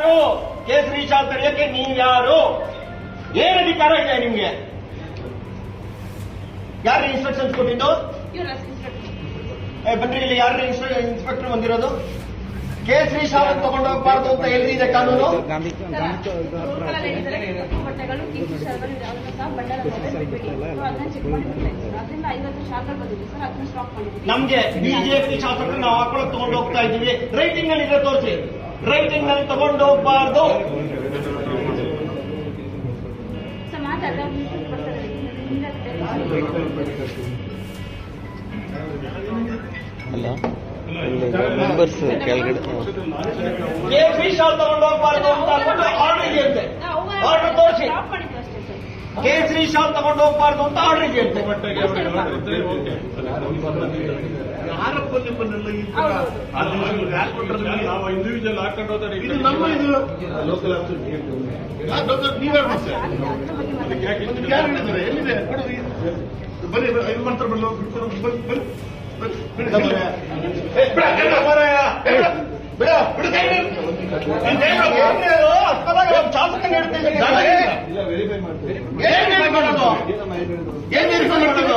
ಯಾರು? ಕೇಸರಿ ಶಾಲ್ ತಡೆಯೋಕೆ ನೀವು ಯಾರು? ಏನ್ ಅಧಿಕಾರ ಇದೆ ನಿಮ್ಗೆ? ಯಾರು ಇನ್ಸ್ಟ್ರಕ್ಷನ್ಸ್ ಕೊಟ್ಟಿದ್ದು? ಬನ್ನಿ ಇಲ್ಲಿ ಯಾರು ಇನ್ಸ್ಪೆಕ್ಟರ್ ಬಂದಿರೋದು? ಕೇಸರಿ ಶಾಲ್ ತಗೊಂಡು ಹೋಗ್ಬಾರ್ದು ಅಂತ ಎಲ್ಲಿದೆ ಕಾನೂನು? ನಮ್ಗೆ ಬಿಜೆಪಿ ಶಾಸಕರು ನಾವು ಹಾಕೊಳಕ್ ತಗೊಂಡು ಹೋಗ್ತಾ ಇದ್ದೀವಿ. ರೈಟಿಂಗ್ನಲ್ಲಿ ಇದೆ ತೋರಿಸಿ. ರೈಟಿಂಗ್ನಲ್ಲಿ ತಗೊಂಡು ಹೋಗ್ಬಾರ್ದು. ಅಲ್ಲ ಮೆಂಬರ್ಸ್ ಕೆಳಗಡೆ ಕೇಸರಿ ಶಾಲ್ ತಗೊಂಡು ಹೋಗ್ಬಾರ್ದು ಅಂತ ಆರ್ಡರ್ ಇದೆಯಂತೆ ಆರ್ಡರ್ ತೋರಿಸಿ. ಕೇಸರಿ ಶಾಲ್ ತಗೊಂಡು ಹೋಗ್ಬಾರ್ದು ಅಂತ ಆರ್ಡರ್ ಕೇಳ್ತೇವೆ? ನಾವು ಇಂಡಿವಿಜುವಲ್ ಹಾಕೊಂಡು ಹೋದ್ರೆ ಇದು ನಮ್ಮ ಇದು ಲೋಕಲ್ ನೀವೇ ಮಾಡ್ತೀರಿ ಎಲ್ಲಿದೆ ಬನ್ನಿ ಇದು ಮಾಡ್ತಾರೆ ಬರಲು ಬನ್ನಿ ಬನ್ನಿ ಬಿಡಿ ಏ, ಬಿಡ, ಮಾರಾಯ. ಏ, ಬಿಡ, ಬಿಡ, ಬಿಡು ಕೈನ. ನೀನ್ ಏನ್ ಮಾಡ್ತೀಯ? ಶಾಸಕ ನೀಡ್ತಿದ್ದೀನಿ ಏನ್ ವೆರಿಫೈ ಮಾಡೋದು? ಏನ್ ವೆರಿಫೈ ಮಾಡೋದು?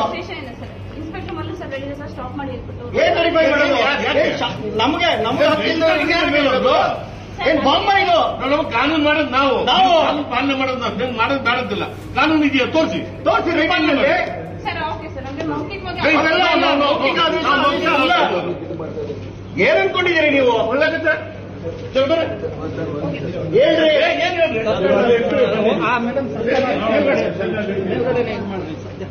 ಏನ್ ವೆರಿಫೈ ಮಾಡೋದು ಏ, ಶಾ- ನಮ್ಗೆ ನಮ್ಗೆ ಹತ್ತಿರದವ್ರಿಗೆ ಏನ್ ಏನ್ ಬಾಂಬ ಇದು ನಾವು ಕಾನೂನು ಮಾಡೋದು ನಾವು ನಾವು. ಕಾನೂನು ಪಾಲನೆ ಮಾಡೋದು ನಾವು ನೀವು ಮಾಡೋದು ಬೇಡದಿಲ್ಲ ಕಾನೂನು ಇದೆಯಾ ತೋರಿಸಿ ತೋರಿಸಿ ರೈಟಿಂಗ್ನಲ್ಲಿ ಸರ್ ಓಕೆ ಸರ್ ನಮಗೆ ಮೌಖಿಕವಾಗಿ ಏ, ಇವೆಲ್ಲ ನಾವು ಮೌಖಿಕ ಆದೇಶ